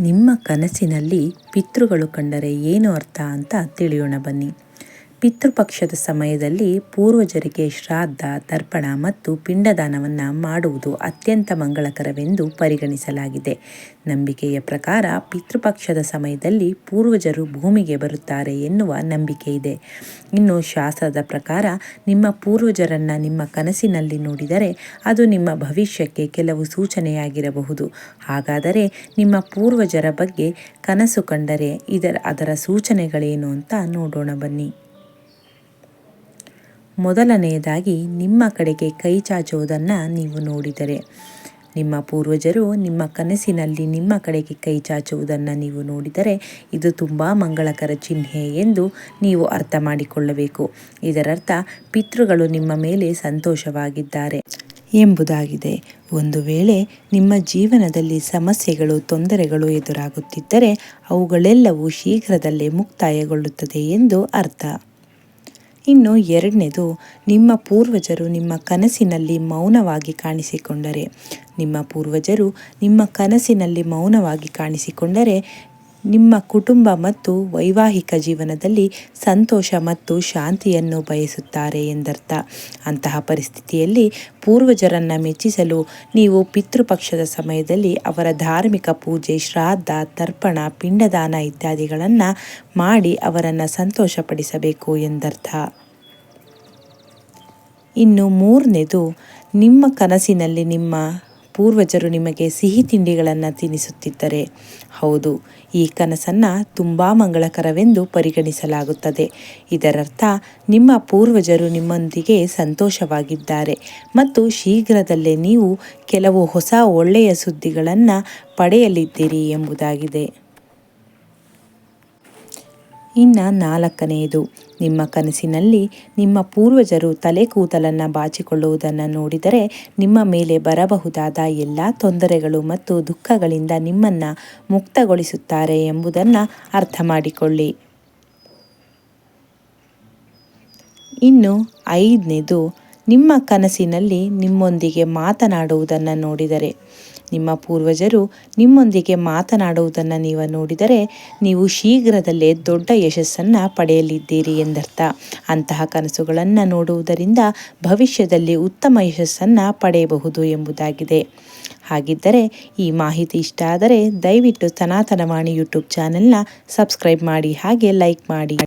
ನಿಮ್ಮ ಕನಸಿನಲ್ಲಿ ಪಿತೃಗಳು ಕಂಡರೆ ಏನು ಅರ್ಥ ಅಂತ ತಿಳಿಯೋಣ ಬನ್ನಿ. ಪಿತೃಪಕ್ಷದ ಸಮಯದಲ್ಲಿ ಪೂರ್ವಜರಿಗೆ ಶ್ರಾದ್ದ ತರ್ಪಣ ಮತ್ತು ಪಿಂಡದಾನವನ್ನು ಮಾಡುವುದು ಅತ್ಯಂತ ಮಂಗಳಕರವೆಂದು ಪರಿಗಣಿಸಲಾಗಿದೆ. ನಂಬಿಕೆಯ ಪ್ರಕಾರ ಪಿತೃಪಕ್ಷದ ಸಮಯದಲ್ಲಿ ಪೂರ್ವಜರು ಭೂಮಿಗೆ ಬರುತ್ತಾರೆ ಎನ್ನುವ ನಂಬಿಕೆ ಇದೆ. ಇನ್ನು ಶಾಸ್ತ್ರದ ಪ್ರಕಾರ ನಿಮ್ಮ ಪೂರ್ವಜರನ್ನು ನಿಮ್ಮ ಕನಸಿನಲ್ಲಿ ನೋಡಿದರೆ ಅದು ನಿಮ್ಮ ಭವಿಷ್ಯಕ್ಕೆ ಕೆಲವು ಸೂಚನೆಯಾಗಿರಬಹುದು. ಹಾಗಾದರೆ ನಿಮ್ಮ ಪೂರ್ವಜರ ಬಗ್ಗೆ ಕನಸು ಕಂಡರೆ ಇದರ, ಅದರ ಸೂಚನೆಗಳೇನು ಅಂತ ನೋಡೋಣ ಬನ್ನಿ. ಮೊದಲನೆಯದಾಗಿ ನಿಮ್ಮ ಕಡೆಗೆ ಕೈ ಚಾಚುವುದನ್ನು ನೀವು ನೋಡಿದರೆ. ನಿಮ್ಮ ಪೂರ್ವಜರು ನಿಮ್ಮ ಕನಸಿನಲ್ಲಿ ನಿಮ್ಮ ಕಡೆಗೆ ಕೈ ಚಾಚುವುದನ್ನು ನೀವು ನೋಡಿದರೆ ಇದು ತುಂಬ ಮಂಗಳಕರ ಚಿಹ್ನೆ ಎಂದು ನೀವು ಅರ್ಥ ಮಾಡಿಕೊಳ್ಳಬೇಕು. ಇದರರ್ಥ, ಪಿತೃಗಳು ನಿಮ್ಮ ಮೇಲೆ ಸಂತೋಷವಾಗಿದ್ದಾರೆ ಎಂಬುದಾಗಿದೆ. ಒಂದು ವೇಳೆ ನಿಮ್ಮ ಜೀವನದಲ್ಲಿ ಸಮಸ್ಯೆಗಳು, ತೊಂದರೆಗಳು ಎದುರಾಗುತ್ತಿದ್ದರೆ ಅವುಗಳೆಲ್ಲವೂ ಶೀಘ್ರದಲ್ಲೇ ಮುಕ್ತಾಯಗೊಳ್ಳುತ್ತದೆ ಎಂದು ಅರ್ಥ. ಇನ್ನು ಎರಡನೇದು ನಿಮ್ಮ ಪೂರ್ವಜರು ನಿಮ್ಮ ಕನಸಿನಲ್ಲಿ ಮೌನವಾಗಿ ಕಾಣಿಸಿಕೊಂಡರೆ. ನಿಮ್ಮ ಪೂರ್ವಜರು ನಿಮ್ಮ ಕನಸಿನಲ್ಲಿ ಮೌನವಾಗಿ ಕಾಣಿಸಿಕೊಂಡರೆ ನಿಮ್ಮ ಕುಟುಂಬ ಮತ್ತು ವೈವಾಹಿಕ ಜೀವನದಲ್ಲಿ ಸಂತೋಷ ಮತ್ತು ಶಾಂತಿಯನ್ನು ಬಯಸುತ್ತಾರೆ ಎಂದರ್ಥ. ಅಂತಹ ಪರಿಸ್ಥಿತಿಯಲ್ಲಿ ಪೂರ್ವಜರನ್ನು ಮೆಚ್ಚಿಸಲು ನೀವು ಪಿತೃಪಕ್ಷದ ಸಮಯದಲ್ಲಿ ಅವರ ಧಾರ್ಮಿಕ ಪೂಜೆ, ಶ್ರಾದ್ದ, ತರ್ಪಣ, ಪಿಂಡದಾನ ಇತ್ಯಾದಿಗಳನ್ನು ಮಾಡಿ ಅವರನ್ನು ಸಂತೋಷಪಡಿಸಬೇಕು ಎಂದರ್ಥ. ಇನ್ನು ಮೂರನೇದು, ನಿಮ್ಮ ಕನಸಿನಲ್ಲಿ ನಿಮ್ಮ ಪೂರ್ವಜರು ನಿಮಗೆ ಸಿಹಿ ತಿಂಡಿಗಳನ್ನು ತಿನ್ನಿಸುತ್ತಿದ್ದರೆ ಹೌದು, ಈ ಕನಸನ್ನು ತುಂಬ ಮಂಗಳಕರವೆಂದು ಪರಿಗಣಿಸಲಾಗುತ್ತದೆ. ಇದರರ್ಥ, ನಿಮ್ಮ ಪೂರ್ವಜರು ನಿಮ್ಮೊಂದಿಗೆ ಸಂತೋಷವಾಗಿದ್ದಾರೆ ಮತ್ತು ಶೀಘ್ರದಲ್ಲೇ ನೀವು ಕೆಲವು ಹೊಸ ಒಳ್ಳೆಯ ಸುದ್ದಿಗಳನ್ನು ಪಡೆಯಲಿದ್ದೀರಿ ಎಂಬುದಾಗಿದೆ. ಇನ್ನು ನಾಲ್ಕನೆಯದು. ನಿಮ್ಮ ಕನಸಿನಲ್ಲಿ ನಿಮ್ಮ ಪೂರ್ವಜರು ತಲೆ ಕೂದಲನ್ನು ಬಾಚಿಕೊಳ್ಳುವುದನ್ನು ನೋಡಿದರೆ ನಿಮ್ಮ ಮೇಲೆ ಬರಬಹುದಾದ ಎಲ್ಲ ತೊಂದರೆಗಳು ಮತ್ತು ದುಃಖಗಳಿಂದ ನಿಮ್ಮನ್ನು ಮುಕ್ತಗೊಳಿಸುತ್ತಾರೆ ಎಂಬುದನ್ನು ಅರ್ಥ ಮಾಡಿಕೊಳ್ಳಿ ಇನ್ನು ಐದನೇದು ನಿಮ್ಮ ಕನಸಿನಲ್ಲಿ ನಿಮ್ಮೊಂದಿಗೆ ಮಾತನಾಡುವುದನ್ನು ನೋಡಿದರೆ. ನಿಮ್ಮ ಪೂರ್ವಜರು ನಿಮ್ಮೊಂದಿಗೆ ಮಾತನಾಡುವುದನ್ನು ನೀವು ನೋಡಿದರೆ ನೀವು ಶೀಘ್ರದಲ್ಲೇ ದೊಡ್ಡ ಯಶಸ್ಸನ್ನು ಪಡೆಯಲಿದ್ದೀರಿ ಎಂದರ್ಥ. ಅಂತಹ ಕನಸುಗಳನ್ನು ನೋಡುವುದರಿಂದ ಭವಿಷ್ಯದಲ್ಲಿ ಉತ್ತಮ ಯಶಸ್ಸನ್ನು ಪಡೆಯಬಹುದು ಎಂಬುದಾಗಿದೆ. ಹಾಗಿದ್ದರೆ ಈ ಮಾಹಿತಿ ಇಷ್ಟ ಆದರೆ ದಯವಿಟ್ಟು ಸನಾತನವಾಣಿ ಯೂಟ್ಯೂಬ್ ಚಾನೆಲ್ನ ಸಬ್ಸ್ಕ್ರೈಬ್ ಮಾಡಿ ಹಾಗೆ ಲೈಕ್ ಮಾಡಿ.